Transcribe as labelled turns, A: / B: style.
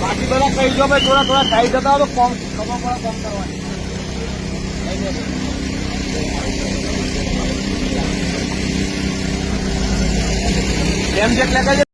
A: બાકી બધા કહી જો ભાઈ, થોડા થોડા ખાઈ જતા તો કોમ ખબર પડે કોમ કરવાની. એમ જેટલા